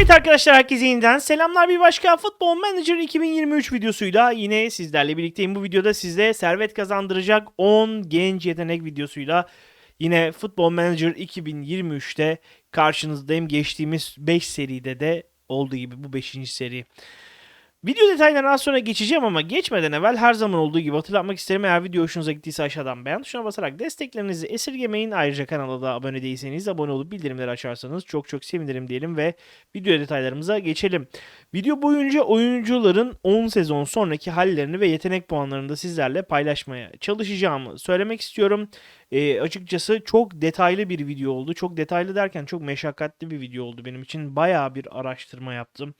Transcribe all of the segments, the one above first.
Evet arkadaşlar herkese yeniden selamlar bir başka Futbol Manager 2023 videosuyla yine sizlerle birlikteyim. Bu videoda size servet kazandıracak 10 genç yetenek videosuyla yine Futbol Manager 2023'te karşınızdayım. Geçtiğimiz 5 seride de olduğu gibi bu 5. seri. Video detaylarına az sonra geçeceğim ama geçmeden evvel her zaman olduğu gibi hatırlatmak isterim. Eğer video hoşunuza gittiyse aşağıdan beğen tuşuna basarak desteklerinizi esirgemeyin. Ayrıca kanala da abone değilseniz abone olup bildirimleri açarsanız çok çok sevinirim diyelim ve video detaylarımıza geçelim. Video boyunca oyuncuların 10 sezon sonraki hallerini ve yetenek puanlarını da sizlerle paylaşmaya çalışacağımı söylemek istiyorum. E, açıkçası çok detaylı bir video oldu. Çok detaylı derken çok meşakkatli bir video oldu benim için. Bayağı bir araştırma yaptım.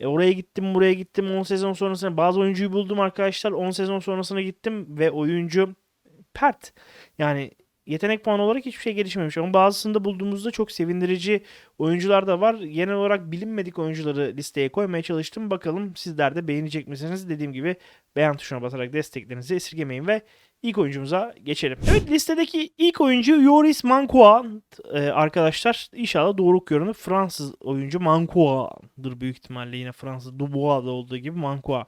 E, oraya gittim buraya gittim 10 sezon sonrasında bazı oyuncuyu buldum arkadaşlar 10 sezon sonrasına gittim ve oyuncu pert. Yani yetenek puanı olarak hiçbir şey gelişmemiş ama bazısında bulduğumuzda çok sevindirici oyuncular da var. Genel olarak bilinmedik oyuncuları listeye koymaya çalıştım. Bakalım sizler de beğenecek misiniz? Dediğim gibi beğen tuşuna basarak desteklerinizi esirgemeyin ve ilk oyuncumuza geçelim. Evet listedeki ilk oyuncu Yoris Mankua ee, arkadaşlar. İnşallah doğru okuyorum. Fransız oyuncu Mankua'dır büyük ihtimalle yine Fransız Dubois'da olduğu gibi Mankua.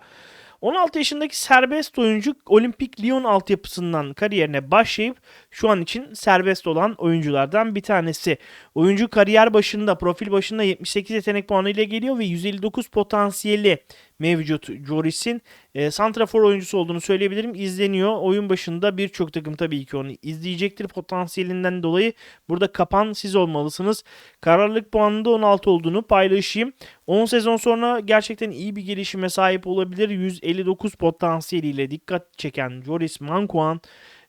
16 yaşındaki serbest oyuncu Olimpik Lyon altyapısından kariyerine başlayıp şu an için serbest olan oyunculardan bir tanesi. Oyuncu kariyer başında, profil başında 78 yetenek puanı ile geliyor ve 159 potansiyeli mevcut Joris'in. E, Santrafor oyuncusu olduğunu söyleyebilirim. İzleniyor. Oyun başında birçok takım tabii ki onu izleyecektir potansiyelinden dolayı. Burada kapan siz olmalısınız. Kararlılık puanında 16 olduğunu paylaşayım. 10 sezon sonra gerçekten iyi bir gelişime sahip olabilir. 159 potansiyeliyle dikkat çeken Joris Mankuan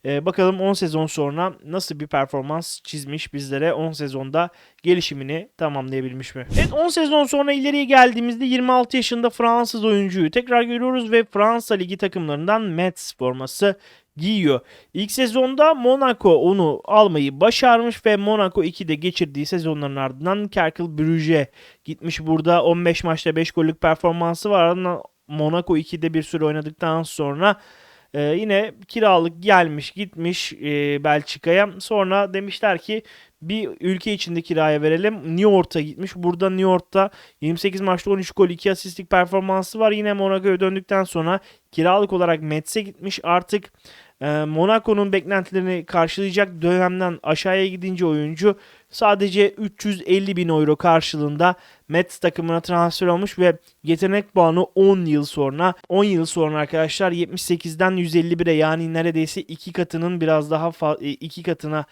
ee, bakalım 10 sezon sonra nasıl bir performans çizmiş bizlere 10 sezonda gelişimini tamamlayabilmiş mi? Evet 10 sezon sonra ileriye geldiğimizde 26 yaşında Fransız oyuncuyu tekrar görüyoruz ve Fransa Ligi takımlarından Metz forması giyiyor. İlk sezonda Monaco onu almayı başarmış ve Monaco 2'de geçirdiği sezonların ardından Cercle Brugge gitmiş. Burada 15 maçta 5 gollük performansı var. Monaco 2'de bir süre oynadıktan sonra ee, yine kiralık gelmiş gitmiş e, Belçika'ya. Sonra demişler ki bir ülke içinde kiraya verelim. New York'a gitmiş. Burada New York'ta 28 maçta 13 gol 2 asistlik performansı var. Yine Monaco'ya döndükten sonra kiralık olarak Mets'e gitmiş. Artık e, Monaco'nun beklentilerini karşılayacak dönemden aşağıya gidince oyuncu sadece 350 bin euro karşılığında Mets takımına transfer olmuş ve yetenek puanı 10 yıl sonra 10 yıl sonra arkadaşlar 78'den 151'e yani neredeyse iki katının biraz daha e, iki katına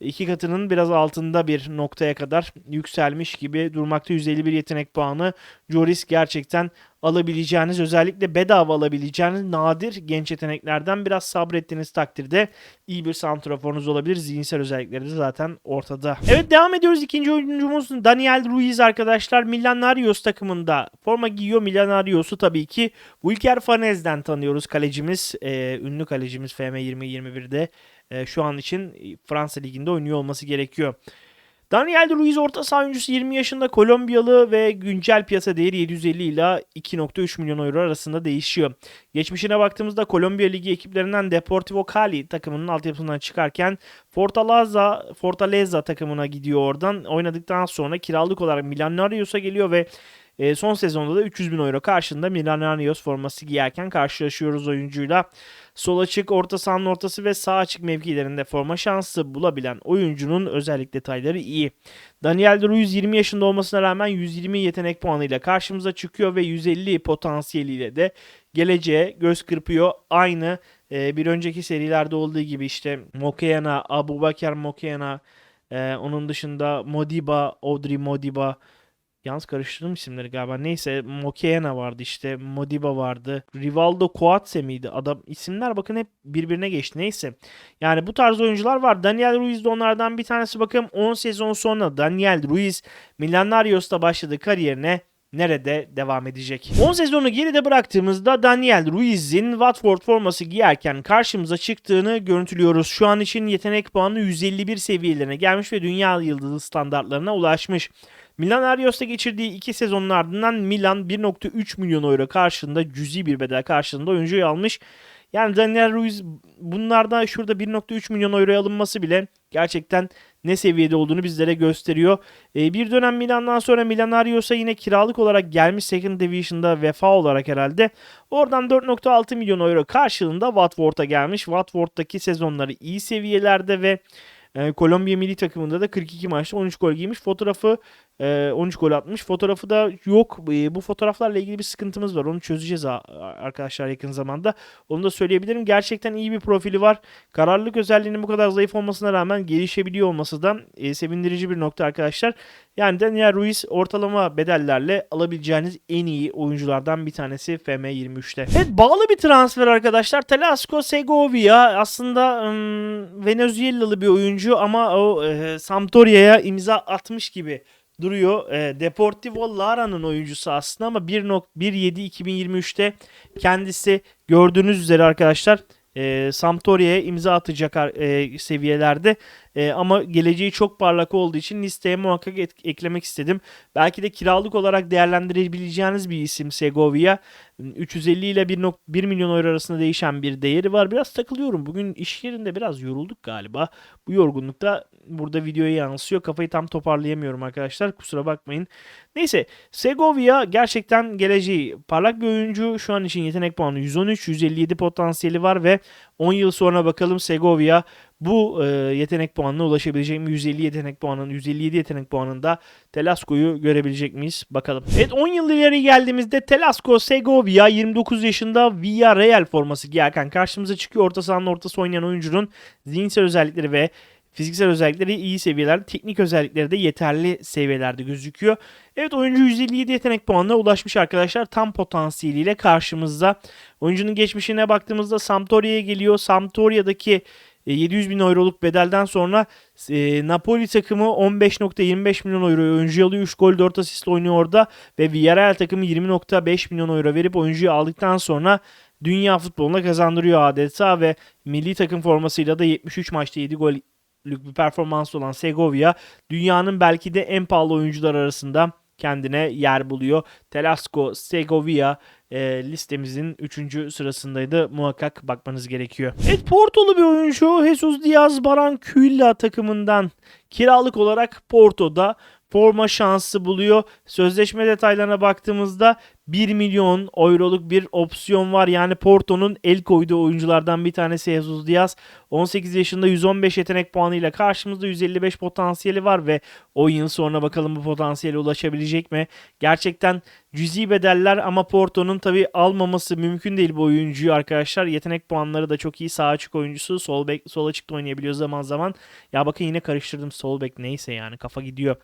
iki katının biraz altında bir noktaya kadar yükselmiş gibi durmakta 151 yetenek puanı. Joris gerçekten alabileceğiniz özellikle bedava alabileceğiniz nadir genç yeteneklerden biraz sabrettiğiniz takdirde iyi bir santraforunuz olabilir. Zihinsel özellikleri de zaten ortada. Evet devam ediyoruz. İkinci oyuncumuz Daniel Ruiz arkadaşlar. Millenarios takımında forma giyiyor. Millenarios'u tabii ki Wilker Fanez'den tanıyoruz kalecimiz. Ee, ünlü kalecimiz FM 2021'de e, şu an için Fransa Ligi'nde oynuyor olması gerekiyor. Daniel Ruiz orta saha oyuncusu 20 yaşında Kolombiyalı ve güncel piyasa değeri 750 ile 2.3 milyon euro arasında değişiyor. Geçmişine baktığımızda Kolombiya Ligi ekiplerinden Deportivo Cali takımının altyapısından çıkarken Fortaleza, Fortaleza takımına gidiyor oradan. Oynadıktan sonra kiralık olarak Millonarios'a geliyor ve e, son sezonda da 300 bin euro karşında Milonarios forması giyerken karşılaşıyoruz oyuncuyla. Sol açık, orta sahanın ortası ve sağ açık mevkilerinde forma şansı bulabilen oyuncunun özellik detayları iyi. Daniel Ruiz 20 yaşında olmasına rağmen 120 yetenek puanıyla karşımıza çıkıyor ve 150 potansiyeliyle de geleceğe göz kırpıyor. Aynı e, bir önceki serilerde olduğu gibi işte Mokeyana, Abu Bakar Mokeyana, e, onun dışında Modiba, Audrey Modiba, Yalnız karıştırdım isimleri galiba. Neyse Mokena vardı işte. Modiba vardı. Rivaldo Coatse miydi? Adam isimler bakın hep birbirine geçti. Neyse. Yani bu tarz oyuncular var. Daniel Ruiz de onlardan bir tanesi. Bakın 10 sezon sonra Daniel Ruiz Millonarios'ta başladığı kariyerine nerede devam edecek? 10 sezonu geride bıraktığımızda Daniel Ruiz'in Watford forması giyerken karşımıza çıktığını görüntülüyoruz. Şu an için yetenek puanı 151 seviyelerine gelmiş ve dünya yıldızı standartlarına ulaşmış. Milan Arios'ta geçirdiği iki sezonun ardından Milan 1.3 milyon euro karşılığında cüzi bir bedel karşılığında oyuncuyu almış. Yani Daniel Ruiz bunlardan şurada 1.3 milyon euroya alınması bile gerçekten ne seviyede olduğunu bizlere gösteriyor. E, bir dönem Milan'dan sonra Milanarios'a yine kiralık olarak gelmiş Second Division'da vefa olarak herhalde. Oradan 4.6 milyon euro karşılığında Watford'a gelmiş. Watford'daki sezonları iyi seviyelerde ve e, Kolombiya milli takımında da 42 maçta 13 gol giymiş. Fotoğrafı e, 13 gol atmış. Fotoğrafı da yok. E, bu fotoğraflarla ilgili bir sıkıntımız var. Onu çözeceğiz arkadaşlar yakın zamanda. Onu da söyleyebilirim. Gerçekten iyi bir profili var. Kararlılık özelliğinin bu kadar zayıf olmasına rağmen gelişebiliyor olması da e, sevindirici bir nokta arkadaşlar. Yani Daniel Ruiz ortalama bedellerle alabileceğiniz en iyi oyunculardan bir tanesi FM23'te. Evet bağlı bir transfer arkadaşlar. Telasco Segovia aslında ım, Venezuelalı bir oyuncu ama o e, Sampdoria'ya imza atmış gibi duruyor. E, Deportivo Lara'nın oyuncusu aslında ama 1.17-2023'te kendisi gördüğünüz üzere arkadaşlar e, Sampdoria'ya imza atacak e, seviyelerde e, ama geleceği çok parlak olduğu için listeye muhakkak et- eklemek istedim. Belki de kiralık olarak değerlendirebileceğiniz bir isim Segovia. 350 ile 1, 1 milyon euro arasında değişen bir değeri var. Biraz takılıyorum. Bugün iş yerinde biraz yorulduk galiba. Bu yorgunluk da burada videoya yansıyor. Kafayı tam toparlayamıyorum arkadaşlar. Kusura bakmayın. Neyse Segovia gerçekten geleceği parlak bir oyuncu. Şu an için yetenek puanı 113, 157 potansiyeli var ve 10 yıl sonra bakalım Segovia bu e, yetenek puanına ulaşabilecek mi? 150 yetenek puanının 157 yetenek puanında Telasco'yu görebilecek miyiz? Bakalım. Evet 10 yıl ileri geldiğimizde Telasco Segovia 29 yaşında Villarreal forması giyerken karşımıza çıkıyor. Orta sahanın ortası oynayan oyuncunun zihinsel özellikleri ve Fiziksel özellikleri iyi seviyelerde, teknik özellikleri de yeterli seviyelerde gözüküyor. Evet oyuncu 157 yetenek puanına ulaşmış arkadaşlar. Tam potansiyeliyle karşımızda. Oyuncunun geçmişine baktığımızda Sampdoria'ya geliyor. Sampdoria'daki 700 bin euroluk bedelden sonra e, Napoli takımı 15.25 milyon euro oyuncu alıyor. 3 gol 4 asistle oynuyor orada. Ve Villarreal takımı 20.5 milyon euro verip oyuncuyu aldıktan sonra dünya futboluna kazandırıyor adeta ve milli takım formasıyla da 73 maçta 7 gol bir performans olan Segovia dünyanın belki de en pahalı oyuncular arasında kendine yer buluyor. Telasco Segovia e, listemizin 3. sırasındaydı. Muhakkak bakmanız gerekiyor. Evet Porto'lu bir oyuncu Jesus Diaz Barranquilla takımından kiralık olarak Porto'da forma şansı buluyor. Sözleşme detaylarına baktığımızda 1 milyon euroluk bir opsiyon var. Yani Porto'nun el koyduğu oyunculardan bir tanesi Jesus Diaz. 18 yaşında 115 yetenek puanıyla karşımızda 155 potansiyeli var ve 10 yıl sonra bakalım bu potansiyele ulaşabilecek mi? Gerçekten cüzi bedeller ama Porto'nun tabi almaması mümkün değil bu oyuncuyu arkadaşlar. Yetenek puanları da çok iyi. Sağ açık oyuncusu. Sol bek, sol açıkta oynayabiliyor zaman zaman. Ya bakın yine karıştırdım sol bek neyse yani kafa gidiyor.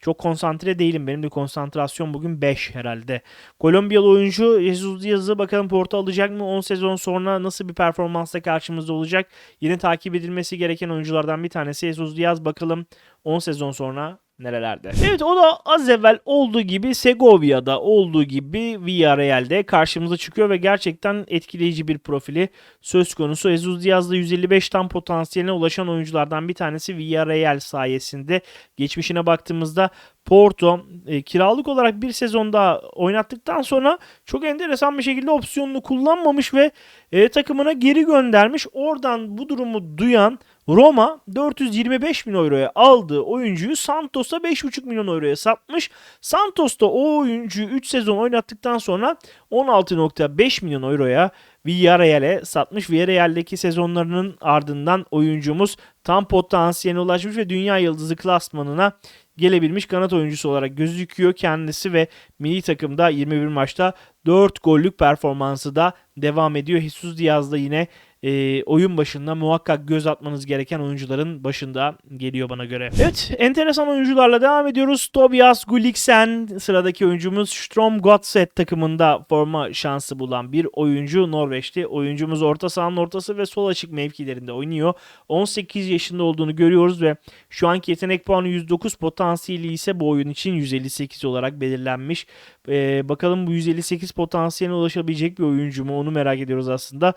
Çok konsantre değilim. Benim de konsantrasyon bugün 5 herhalde. Kolombiyalı oyuncu Jesus Diaz'ı bakalım Porto alacak mı? 10 sezon sonra nasıl bir performansla karşımızda olacak? Yine takip edilmesi gereken oyunculardan bir tanesi Jesus Diaz. Bakalım 10 sezon sonra nerelerde. Evet o da az evvel olduğu gibi Segovia'da olduğu gibi Villarreal'de karşımıza çıkıyor ve gerçekten etkileyici bir profili söz konusu. Jesus Diaz'da 155 tam potansiyeline ulaşan oyunculardan bir tanesi Villarreal sayesinde. Geçmişine baktığımızda Porto e, kiralık olarak bir sezon daha oynattıktan sonra çok enteresan bir şekilde opsiyonunu kullanmamış ve e, takımına geri göndermiş. Oradan bu durumu duyan Roma 425 bin euroya aldığı oyuncuyu Santos'a 5,5 milyon euroya satmış. Santos da o oyuncuyu 3 sezon oynattıktan sonra 16.5 milyon euroya Villarreal'e satmış. Villarreal'deki sezonlarının ardından oyuncumuz tam potansiyeline ulaşmış ve dünya yıldızı klasmanına gelebilmiş kanat oyuncusu olarak gözüküyor kendisi ve milli takımda 21 maçta 4 gollük performansı da devam ediyor. Jesus Diaz da yine e, oyun başında muhakkak göz atmanız gereken oyuncuların başında geliyor bana göre. Evet enteresan oyuncularla devam ediyoruz. Tobias Gulliksen sıradaki oyuncumuz Strom Godset takımında forma şansı bulan bir oyuncu Norveçli. Oyuncumuz orta sahanın ortası ve sol açık mevkilerinde oynuyor. 18 yaşında olduğunu görüyoruz ve şu anki yetenek puanı 109 potansiyeli ise bu oyun için 158 olarak belirlenmiş. Ee, bakalım bu 158 potansiyeline ulaşabilecek bir oyuncu mu onu merak ediyoruz aslında.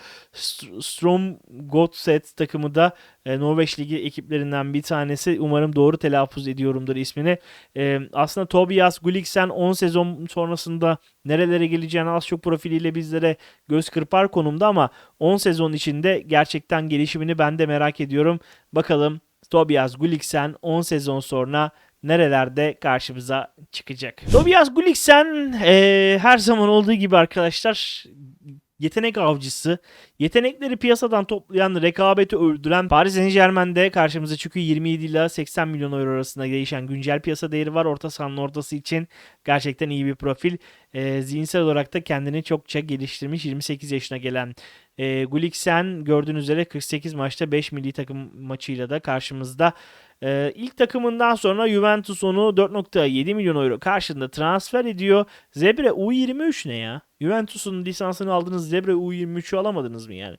Strom Godset takımı da e, Norveç Ligi ekiplerinden bir tanesi. Umarım doğru telaffuz ediyorumdur ismini. E, aslında Tobias Gulliksen 10 sezon sonrasında nerelere geleceğini az çok profiliyle bizlere göz kırpar konumda ama 10 sezon içinde gerçekten gelişimini ben de merak ediyorum. Bakalım Tobias Gulliksen 10 sezon sonra nerelerde karşımıza çıkacak. Tobias Gulliksen e, her zaman olduğu gibi arkadaşlar yetenek avcısı, yetenekleri piyasadan toplayan, rekabeti öldüren Paris Saint Germain'de karşımıza çıkıyor. 27 ile 80 milyon euro arasında değişen güncel piyasa değeri var. Orta sahanın ortası için gerçekten iyi bir profil. E, zihinsel olarak da kendini çokça geliştirmiş. 28 yaşına gelen e, Gulliksen gördüğünüz üzere 48 maçta 5 milli takım maçıyla da karşımızda. Ee, ilk takımından sonra Juventus onu 4.7 milyon euro karşılığında transfer ediyor. Zebre U23 ne ya? Juventus'un lisansını aldınız Zebre U23'ü alamadınız mı yani?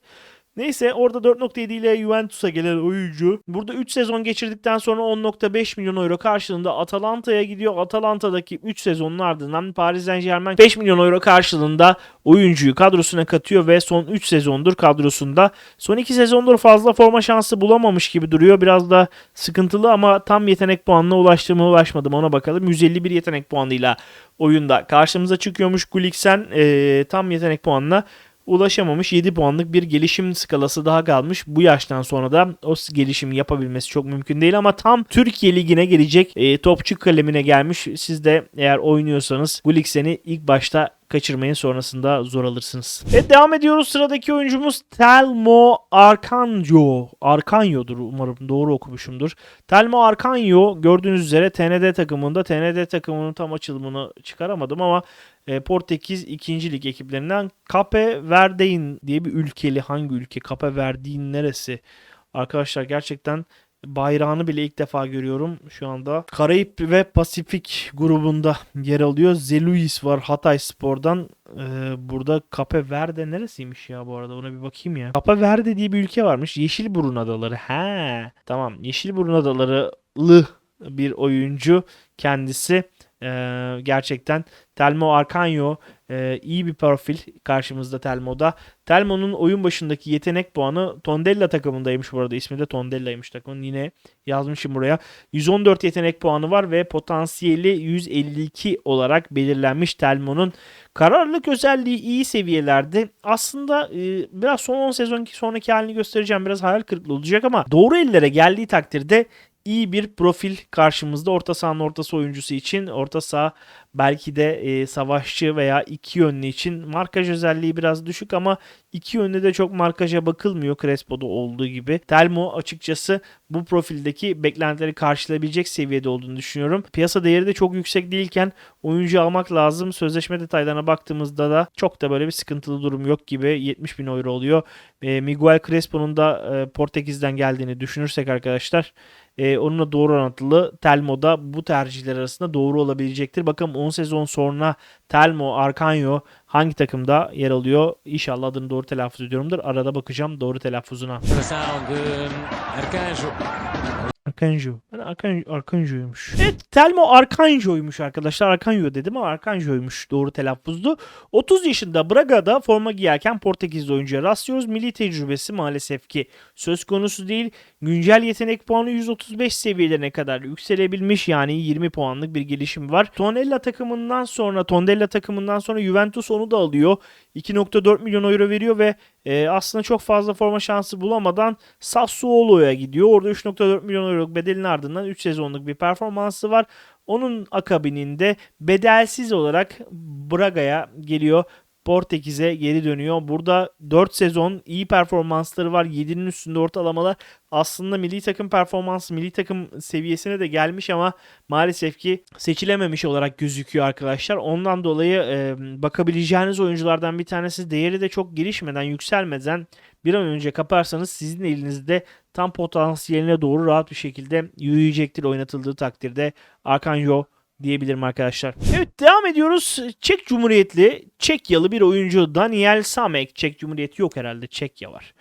Neyse orada 4.7 ile Juventus'a gelen oyuncu. Burada 3 sezon geçirdikten sonra 10.5 milyon euro karşılığında Atalanta'ya gidiyor. Atalanta'daki 3 sezonun ardından Paris Saint Germain 5 milyon euro karşılığında oyuncuyu kadrosuna katıyor ve son 3 sezondur kadrosunda. Son 2 sezondur fazla forma şansı bulamamış gibi duruyor. Biraz da sıkıntılı ama tam yetenek puanına ulaştı mı ulaşmadı mı ona bakalım. 151 yetenek puanıyla oyunda karşımıza çıkıyormuş Gulliksen ee, tam yetenek puanına ulaşamamış 7 puanlık bir gelişim skalası daha kalmış. Bu yaştan sonra da o gelişimi yapabilmesi çok mümkün değil ama tam Türkiye Ligi'ne gelecek e, topçu kalemine gelmiş. Siz de eğer oynuyorsanız Gulliksen'i ilk başta kaçırmayın sonrasında zor alırsınız. Evet devam ediyoruz. Sıradaki oyuncumuz Telmo Arkanjo. Arkanyo'dur umarım doğru okumuşumdur. Telmo Arkanyo gördüğünüz üzere TND takımında. TND takımının tam açılımını çıkaramadım ama e, Portekiz 2. lig ekiplerinden Cape Verde'in diye bir ülkeli hangi ülke? Cape Verde'in neresi? Arkadaşlar gerçekten bayrağını bile ilk defa görüyorum şu anda. Karayip ve Pasifik grubunda yer alıyor. Zeluis var Hatay Spor'dan. Ee, burada Cape Verde neresiymiş ya bu arada? Ona bir bakayım ya. Cape Verde diye bir ülke varmış. Yeşilburun Adaları. He. Tamam. Yeşilburun Adaları'lı bir oyuncu kendisi. Ee, gerçekten Telmo Arkanyo e, iyi bir profil karşımızda Telmo'da. Telmo'nun oyun başındaki yetenek puanı Tondella takımındaymış bu arada. İsmi de Tondella'ymış takımın. Yine yazmışım buraya. 114 yetenek puanı var ve potansiyeli 152 olarak belirlenmiş Telmo'nun. Kararlılık özelliği iyi seviyelerde. Aslında e, biraz son 10 sezon sonraki halini göstereceğim. Biraz hayal kırıklığı olacak ama doğru ellere geldiği takdirde iyi bir profil karşımızda orta sahanın ortası oyuncusu için orta saha belki de e, savaşçı veya iki yönlü için markaj özelliği biraz düşük ama iki yönlü de çok markaja bakılmıyor Crespo'da olduğu gibi. Telmo açıkçası bu profildeki beklentileri karşılayabilecek seviyede olduğunu düşünüyorum. Piyasa değeri de çok yüksek değilken oyuncu almak lazım. Sözleşme detaylarına baktığımızda da çok da böyle bir sıkıntılı durum yok gibi 70 bin euro oluyor. E, Miguel Crespo'nun da e, Portekiz'den geldiğini düşünürsek arkadaşlar e, onunla doğru orantılı Telmo da bu tercihler arasında doğru olabilecektir. Bakalım 10 sezon sonra Telmo, Arkanyo hangi takımda yer alıyor? İnşallah adını doğru telaffuz ediyorumdur. Arada bakacağım doğru telaffuzuna. Arkanjo. Ben Arkan, Arkanjo'ymuş. Evet Telmo Arkanjo'ymuş arkadaşlar. Arkanjo dedim ama Arkanjo'ymuş doğru telaffuzdu. 30 yaşında Braga'da forma giyerken Portekizli oyuncuya rastlıyoruz. Milli tecrübesi maalesef ki söz konusu değil. Güncel yetenek puanı 135 seviyelerine kadar yükselebilmiş. Yani 20 puanlık bir gelişim var. Tonella takımından sonra Tondella takımından sonra Juventus onu da alıyor. 2.4 milyon euro veriyor ve e, aslında çok fazla forma şansı bulamadan Sassuolo'ya gidiyor. Orada 3.4 milyon euro bedelin ardından 3 sezonluk bir performansı var. Onun akabininde bedelsiz olarak Braga'ya geliyor. Portekiz'e geri dönüyor. Burada 4 sezon iyi performansları var. 7'nin üstünde ortalamalar. Aslında milli takım performansı milli takım seviyesine de gelmiş ama maalesef ki seçilememiş olarak gözüküyor arkadaşlar. Ondan dolayı e, bakabileceğiniz oyunculardan bir tanesi değeri de çok gelişmeden, yükselmeden bir an önce kaparsanız sizin elinizde tam potansiyeline doğru rahat bir şekilde yürüyecektir oynatıldığı takdirde. Arkanjo diyebilirim arkadaşlar. Evet devam ediyoruz. Çek Cumhuriyetli, Çekyalı bir oyuncu Daniel Samek. Çek Cumhuriyeti yok herhalde Çekya var.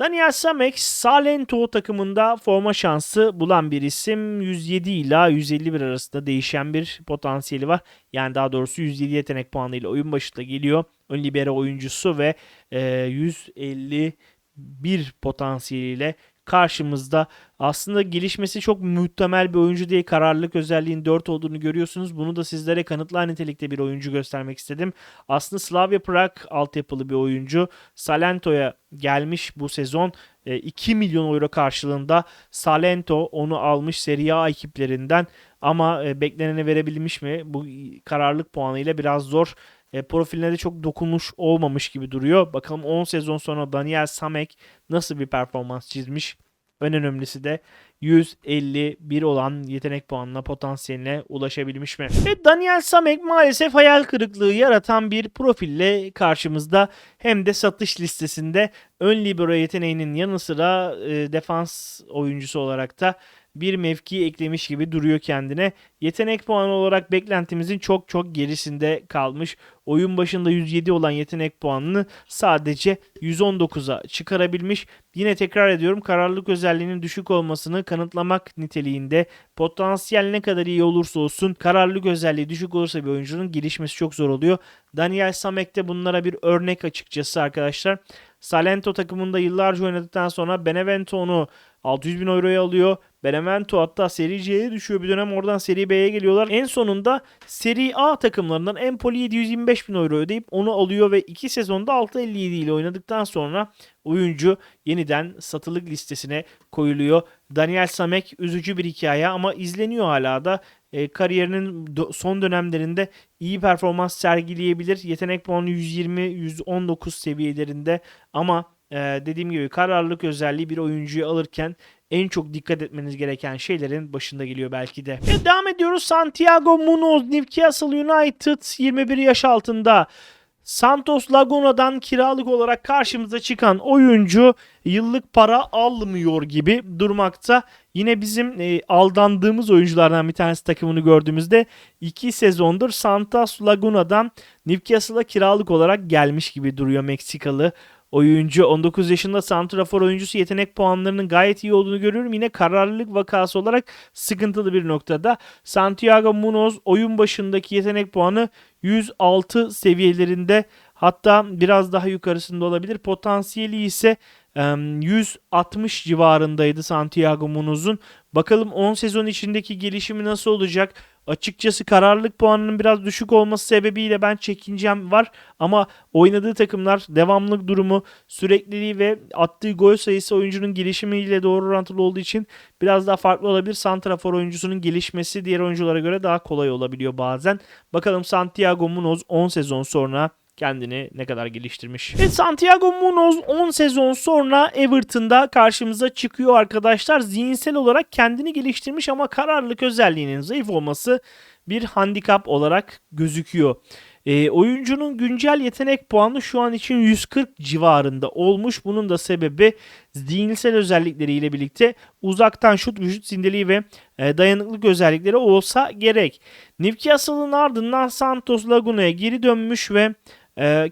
Daniel Samek Salento takımında forma şansı bulan bir isim. 107 ila 151 arasında değişen bir potansiyeli var. Yani daha doğrusu 107 yetenek puanıyla oyun başında geliyor. Ön libero oyuncusu ve e, 150 bir potansiyeliyle karşımızda. Aslında gelişmesi çok muhtemel bir oyuncu değil. Kararlılık özelliğin 4 olduğunu görüyorsunuz. Bunu da sizlere kanıtlar nitelikte bir oyuncu göstermek istedim. Aslında Slavia Prag altyapılı bir oyuncu. Salento'ya gelmiş bu sezon. 2 milyon euro karşılığında Salento onu almış Serie A ekiplerinden ama e, bekleneni verebilmiş mi? Bu kararlılık puanıyla biraz zor. E, profiline de çok dokunmuş olmamış gibi duruyor. Bakalım 10 sezon sonra Daniel Samek nasıl bir performans çizmiş. En önemlisi de 151 olan yetenek puanına potansiyeline ulaşabilmiş mi? Ve Daniel Samek maalesef hayal kırıklığı yaratan bir profille karşımızda. Hem de satış listesinde ön libero yeteneğinin yanı sıra e, defans oyuncusu olarak da bir mevki eklemiş gibi duruyor kendine. Yetenek puanı olarak beklentimizin çok çok gerisinde kalmış. Oyun başında 107 olan yetenek puanını sadece 119'a çıkarabilmiş. Yine tekrar ediyorum kararlılık özelliğinin düşük olmasını kanıtlamak niteliğinde potansiyel ne kadar iyi olursa olsun kararlılık özelliği düşük olursa bir oyuncunun gelişmesi çok zor oluyor. Daniel Samek de bunlara bir örnek açıkçası arkadaşlar. Salento takımında yıllarca oynadıktan sonra Benevento onu 600 bin euroya alıyor. Benevento hatta Seri C'ye düşüyor bir dönem oradan Seri B'ye geliyorlar. En sonunda Seri A takımlarından Empoli 725 bin euro ödeyip onu alıyor ve 2 sezonda 6.57 ile oynadıktan sonra oyuncu yeniden satılık listesine koyuluyor. Daniel Samek üzücü bir hikaye ama izleniyor hala da e, kariyerinin son dönemlerinde iyi performans sergileyebilir. Yetenek puanı 120-119 seviyelerinde ama e, dediğim gibi kararlılık özelliği bir oyuncuyu alırken en çok dikkat etmeniz gereken şeylerin başında geliyor belki de. Ve devam ediyoruz. Santiago Munoz Newcastle United 21 yaş altında. Santos Laguna'dan kiralık olarak karşımıza çıkan oyuncu yıllık para almıyor gibi durmakta. Yine bizim e, aldandığımız oyunculardan bir tanesi takımını gördüğümüzde 2 sezondur Santos Laguna'dan Newcastle'a kiralık olarak gelmiş gibi duruyor Meksikalı oyuncu 19 yaşında santrafor oyuncusu yetenek puanlarının gayet iyi olduğunu görüyorum. Yine kararlılık vakası olarak sıkıntılı bir noktada. Santiago Munoz oyun başındaki yetenek puanı 106 seviyelerinde hatta biraz daha yukarısında olabilir. Potansiyeli ise 160 civarındaydı Santiago Munoz'un. Bakalım 10 sezon içindeki gelişimi nasıl olacak? Açıkçası kararlılık puanının biraz düşük olması sebebiyle ben çekincem var. Ama oynadığı takımlar devamlık durumu, sürekliliği ve attığı gol sayısı oyuncunun gelişimiyle doğru orantılı olduğu için biraz daha farklı olabilir. Santrafor oyuncusunun gelişmesi diğer oyunculara göre daha kolay olabiliyor bazen. Bakalım Santiago Munoz 10 sezon sonra kendini ne kadar geliştirmiş. Ve Santiago Munoz 10 sezon sonra Everton'da karşımıza çıkıyor arkadaşlar. Zihinsel olarak kendini geliştirmiş ama kararlılık özelliğinin zayıf olması bir handikap olarak gözüküyor. E, oyuncunun güncel yetenek puanı şu an için 140 civarında olmuş. Bunun da sebebi zihinsel özellikleriyle birlikte uzaktan şut, vücut zindeliği ve e, dayanıklık özellikleri olsa gerek. Newcastle'ın ardından Santos Laguna'ya geri dönmüş ve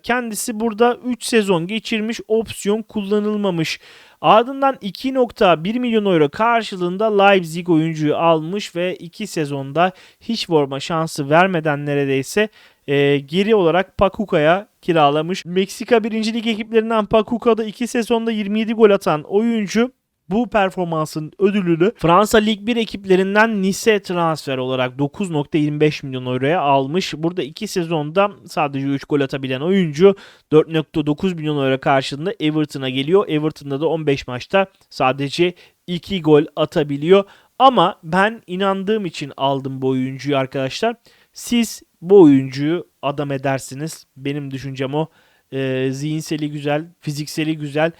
kendisi burada 3 sezon geçirmiş opsiyon kullanılmamış. Ardından 2.1 milyon euro karşılığında Leipzig oyuncuyu almış ve 2 sezonda hiç forma şansı vermeden neredeyse e, geri olarak Pakuka'ya kiralamış. Meksika 1. Lig ekiplerinden Pakuka'da 2 sezonda 27 gol atan oyuncu bu performansın ödülünü Fransa Lig 1 ekiplerinden Nice transfer olarak 9.25 milyon euroya almış. Burada 2 sezonda sadece 3 gol atabilen oyuncu 4.9 milyon euro karşılığında Everton'a geliyor. Everton'da da 15 maçta sadece 2 gol atabiliyor. Ama ben inandığım için aldım bu oyuncuyu arkadaşlar. Siz bu oyuncuyu adam edersiniz. Benim düşüncem o. E, zihinseli güzel, fizikseli güzel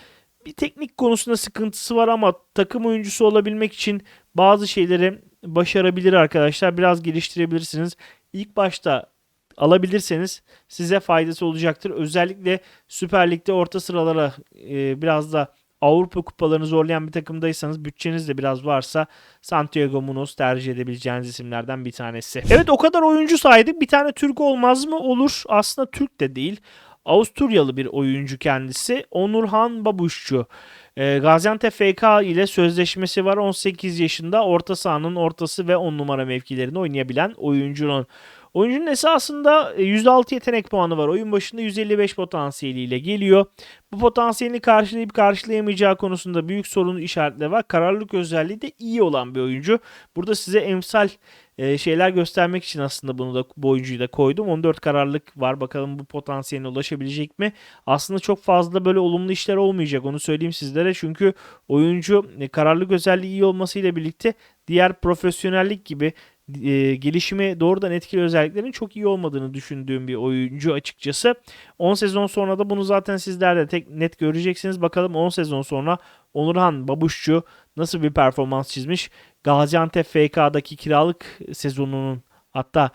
bir teknik konusunda sıkıntısı var ama takım oyuncusu olabilmek için bazı şeyleri başarabilir arkadaşlar. Biraz geliştirebilirsiniz. İlk başta alabilirseniz size faydası olacaktır. Özellikle Süper Lig'de orta sıralara e, biraz da Avrupa kupalarını zorlayan bir takımdaysanız bütçeniz de biraz varsa Santiago Munoz tercih edebileceğiniz isimlerden bir tanesi. Evet o kadar oyuncu saydık. Bir tane Türk olmaz mı? Olur. Aslında Türk de değil. Avusturyalı bir oyuncu kendisi. Onurhan Babuşçu. E, Gaziantep FK ile sözleşmesi var. 18 yaşında orta sahanın ortası ve 10 numara mevkilerini oynayabilen oyuncunun. Oyuncunun esasında e, 106 yetenek puanı var. Oyun başında 155 potansiyeliyle geliyor. Bu potansiyelini karşılayıp karşılayamayacağı konusunda büyük sorun işaretleri var. Kararlılık özelliği de iyi olan bir oyuncu. Burada size emsal e, şeyler göstermek için aslında bunu da bu oyuncuyu da koydum. 14 kararlılık var. Bakalım bu potansiyeline ulaşabilecek mi? Aslında çok fazla böyle olumlu işler olmayacak. Onu söyleyeyim sizlere. Çünkü oyuncu e, kararlılık özelliği iyi olmasıyla birlikte diğer profesyonellik gibi e, gelişime doğrudan etkili özelliklerin çok iyi olmadığını düşündüğüm bir oyuncu açıkçası. 10 sezon sonra da bunu zaten sizler de tek net göreceksiniz. Bakalım 10 sezon sonra Onurhan Babuşçu nasıl bir performans çizmiş? Gaziantep FK'daki kiralık sezonunun hatta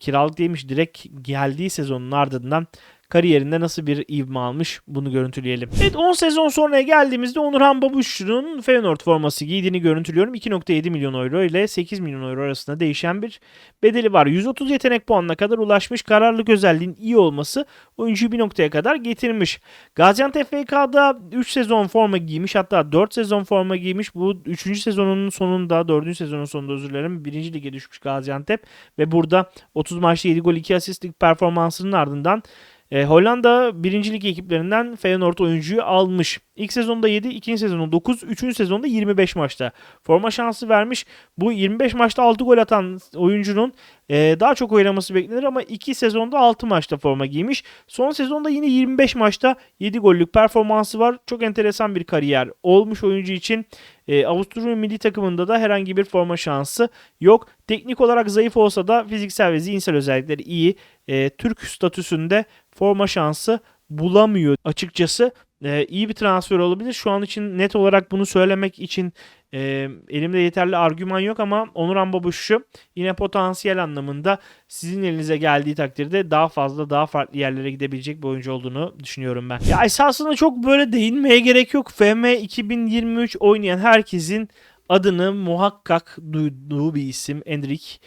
kiralık değilmiş direkt geldiği sezonun ardından kariyerinde nasıl bir ivme almış bunu görüntüleyelim. Evet 10 sezon sonraya geldiğimizde Onurhan Babuşçu'nun Feyenoord forması giydiğini görüntülüyorum. 2.7 milyon euro ile 8 milyon euro arasında değişen bir bedeli var. 130 yetenek puanına kadar ulaşmış. Kararlılık özelliğinin iyi olması oyuncuyu bir noktaya kadar getirmiş. Gaziantep FK'da 3 sezon forma giymiş hatta 4 sezon forma giymiş. Bu 3. sezonun sonunda 4. sezonun sonunda özür dilerim 1. lige düşmüş Gaziantep ve burada 30 maçta 7 gol 2 asistlik performansının ardından e, Hollanda 1. lig ekiplerinden Feyenoord oyuncuyu almış. İlk sezonda 7, ikinci sezonda 9, üçüncü sezonda 25 maçta forma şansı vermiş. Bu 25 maçta 6 gol atan oyuncunun e, daha çok oynaması beklenir ama 2 sezonda 6 maçta forma giymiş. Son sezonda yine 25 maçta 7 gollük performansı var. Çok enteresan bir kariyer olmuş oyuncu için. E, Avusturya milli takımında da herhangi bir forma şansı yok. Teknik olarak zayıf olsa da fiziksel ve zihinsel özellikleri iyi. E, Türk statüsünde forma şansı bulamıyor açıkçası. E, iyi bir transfer olabilir. Şu an için net olarak bunu söylemek için e, elimde yeterli argüman yok ama Onuran Babuşçu yine potansiyel anlamında sizin elinize geldiği takdirde daha fazla daha farklı yerlere gidebilecek bir oyuncu olduğunu düşünüyorum ben. Ya esasında çok böyle değinmeye gerek yok. FM 2023 oynayan herkesin adını muhakkak duyduğu bir isim Endrik.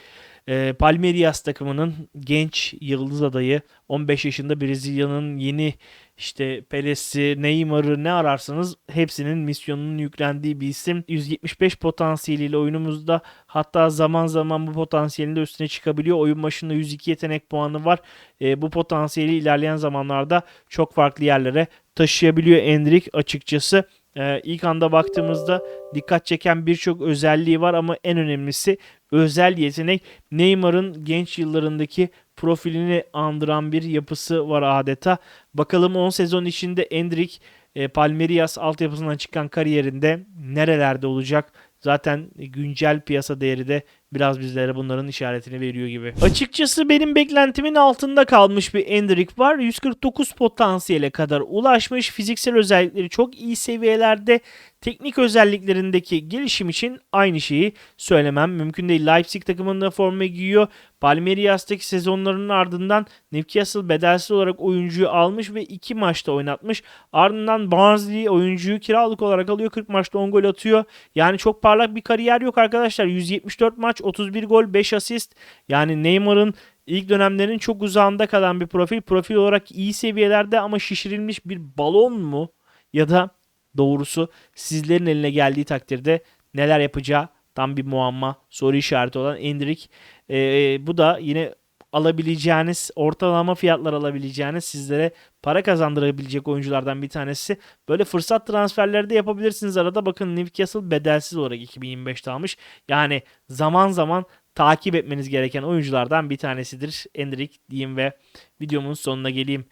E, Palmeiras takımının genç yıldız adayı 15 yaşında Brezilya'nın yeni işte Peles'i, Neymar'ı ne ararsanız hepsinin misyonunun yüklendiği bir isim. 175 potansiyeliyle oyunumuzda hatta zaman zaman bu potansiyelin de üstüne çıkabiliyor. Oyun başında 102 yetenek puanı var. E, bu potansiyeli ilerleyen zamanlarda çok farklı yerlere taşıyabiliyor Endrik açıkçası. Ee, ilk anda baktığımızda dikkat çeken birçok özelliği var ama en önemlisi özel yetenek Neymar'ın genç yıllarındaki profilini andıran bir yapısı var adeta. Bakalım 10 sezon içinde Endrik e, Palmeiras altyapısından çıkan kariyerinde nerelerde olacak? Zaten güncel piyasa değeri de biraz bizlere bunların işaretini veriyor gibi. Açıkçası benim beklentimin altında kalmış bir Endrick var. 149 potansiyele kadar ulaşmış. Fiziksel özellikleri çok iyi seviyelerde. Teknik özelliklerindeki gelişim için aynı şeyi söylemem mümkün değil. Leipzig takımında forma giyiyor. Palmeiras'taki sezonlarının ardından Newcastle bedelsiz olarak oyuncuyu almış ve 2 maçta oynatmış. Ardından Barnsley oyuncuyu kiralık olarak alıyor. 40 maçta 10 gol atıyor. Yani çok parlak bir kariyer yok arkadaşlar. 174 maç, 31 gol, 5 asist. Yani Neymar'ın ilk dönemlerin çok uzağında kalan bir profil. Profil olarak iyi seviyelerde ama şişirilmiş bir balon mu? Ya da doğrusu sizlerin eline geldiği takdirde neler yapacağı tam bir muamma soru işareti olan Endrick. Ee, bu da yine alabileceğiniz ortalama fiyatlar alabileceğiniz sizlere para kazandırabilecek oyunculardan bir tanesi. Böyle fırsat transferleri de yapabilirsiniz arada. Bakın Newcastle bedelsiz olarak 2025'te almış. Yani zaman zaman takip etmeniz gereken oyunculardan bir tanesidir. Endrick diyeyim ve videomun sonuna geleyim.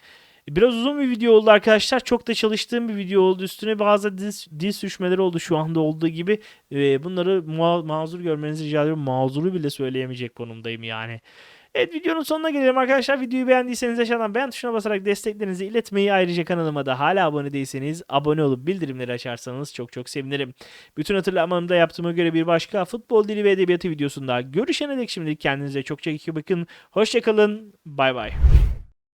Biraz uzun bir video oldu arkadaşlar. Çok da çalıştığım bir video oldu. Üstüne bazı dil, dil oldu şu anda olduğu gibi. Ee, bunları ma- mazur görmenizi rica ediyorum. Mazuru bile söyleyemeyecek konumdayım yani. Evet videonun sonuna gelelim arkadaşlar. Videoyu beğendiyseniz aşağıdan beğen tuşuna basarak desteklerinizi iletmeyi ayrıca kanalıma da hala abone değilseniz abone olup bildirimleri açarsanız çok çok sevinirim. Bütün hatırlamamda yaptığıma göre bir başka futbol dili ve edebiyatı videosunda görüşene dek şimdilik kendinize çok çok iyi bakın. Hoşçakalın. Bay bay.